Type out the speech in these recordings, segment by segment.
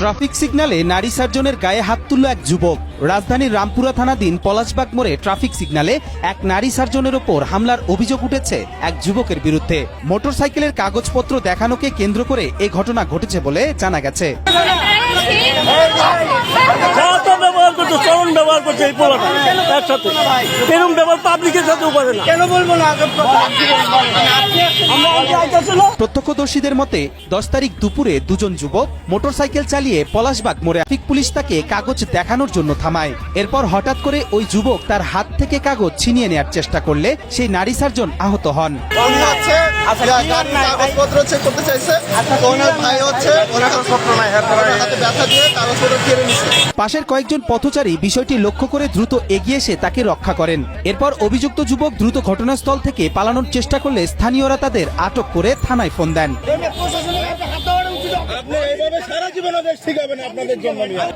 Traffic সিগনালে নারী সার্জনের গায়ে হাত তুলল এক যুবক। রাজধানীর রামপুরা থানাধীন পলাশবাগ মোড়ে ট্রাফিক সিগনালে এক নারী সার্জনের ওপর হামলার অভিযোগ উঠেছে এক যুবকের বিরুদ্ধে। মোটরসাইকেলের কাগজপত্র দেখানোকে কেন্দ্র করে এ ঘটনা ঘটেছে বলে জানা গেছে। ব্যবহার করছে চরম ব্যবহার করছে এই পোলাটা তার সাথে এরকম ব্যবহার পাবলিকের সাথেও করে না। কেন বলব না? প্রত্যক্ষদর্শীদের মতে দশ তারিখ দুপুরে দুজন যুবক মোটরসাইকেল চালিয়ে পলাশবাগ মোড়ে ট্রাফিক পুলিশ তাকে কাগজ দেখানোর জন্য থামায়। এরপর হঠাৎ করে ওই যুবক তার হাত থেকে কাগজ ছিনিয়ে নেয়ার চেষ্টা করলে সেই নারী সার্জন আহত হন। গাড়ির কাগজপত্র চেক করতে চাইছে? তো ওনার ভাই হচ্ছে হাতে ব্যথা দিয়ে কাগজপত্র কেড়ে নিচ্ছে পাশের কয়েকজন পথচারী বিষয়টি লক্ষ্য করে দ্রুত এগিয়ে এসে তাকে রক্ষা করেন। এরপর অভিযুক্ত যুবক দ্রুত ঘটনাস্থল থেকে পালানোর চেষ্টা করলে স্থানীয়রা তাদের আটক করে থানায় ফোন দেন।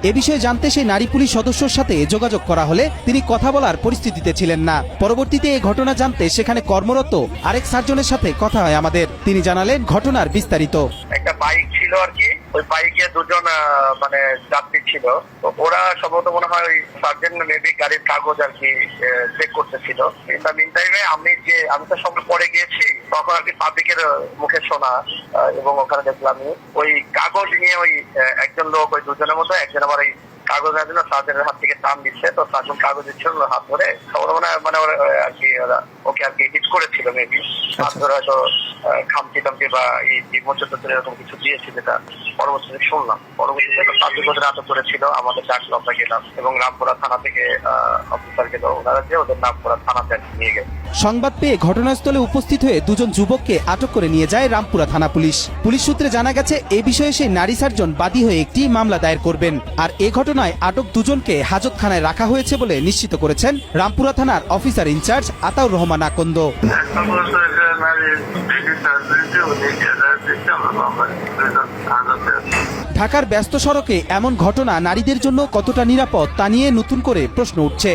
এ বিষয়ে জানতে সেই নারী পুলিশ সদস্যর সাথে যোগাযোগ করা হলে তিনি কথা বলার পরিস্থিতিতে ছিলেন না। পরবর্তীতে এই ঘটনা জানতে সেখানে কর্মরত আরেক সার্জনের সাথে কথা হয় আমাদের। তিনি জানালেন ঘটনার বিস্তারিত। একটা বাইক ছিল আর কি ওই বাইকে দুজন মানে যাত্রী ছিল। ওরা সম্ভবত মনে হয় ওই সার্জেন্ট মেবি গাড়ির কাগজ আর কি চেক করতেছিল। মিন আমি যে, আমি তো সঙ্গে পরে গিয়েছি, তখন আর কি পাবলিকের মুখে শোনা এবং ওখানে দেখলাম ওই কাগজ নিয়ে ওই একজন লোক ওই দুজনের মধ্যে, একজন আবার ওই কাগজ নেওয়ার জন্য সার্জেনের হাত থেকে টান দিচ্ছে। তো সার্জন কাগজ দিচ্ছিল হাত ধরে। তো ওরা মানে মানে আর কি ওরা ওকে আর কি হিট করেছিল মেবি হাত ধরে হয়তো আহ, খামচি টামচি বা এই বিমোচন এরকম কিছু দিয়েছে যেটা পরবর্তীতে শুনলাম। পরবর্তীতে সার্জন আটক করেছিল আমাদের ডাকলো আমরা গেলাম এবং রামপুরা থানা থেকে অফিসার গেল। ওনারা যে ওদের রামপুরা থানাতে নিয়ে গেছে সংবাদ পেয়ে ঘটনাস্থলে উপস্থিত হয়ে দুজন যুবককে আটক করে নিয়ে যায় রামপুরা থানা পুলিশ। পুলিশ সূত্রে জানা গেছে এ বিষয়ে সেই নারী সার্জন বাদী হয়ে একটি মামলা দায়ের করবেন। আর এ ঘটনায় আটক দুজনকে হাজতখানায় রাখা হয়েছে বলে নিশ্চিত করেছেন রামপুরা থানার অফিসার ইনচার্জ আতাউর রহমান আকন্দ ঢাকার ব্যস্ত সড়কে এমন ঘটনা নারীদের জন্য কতটা নিরাপদ তা নিয়ে নতুন করে প্রশ্ন উঠছে।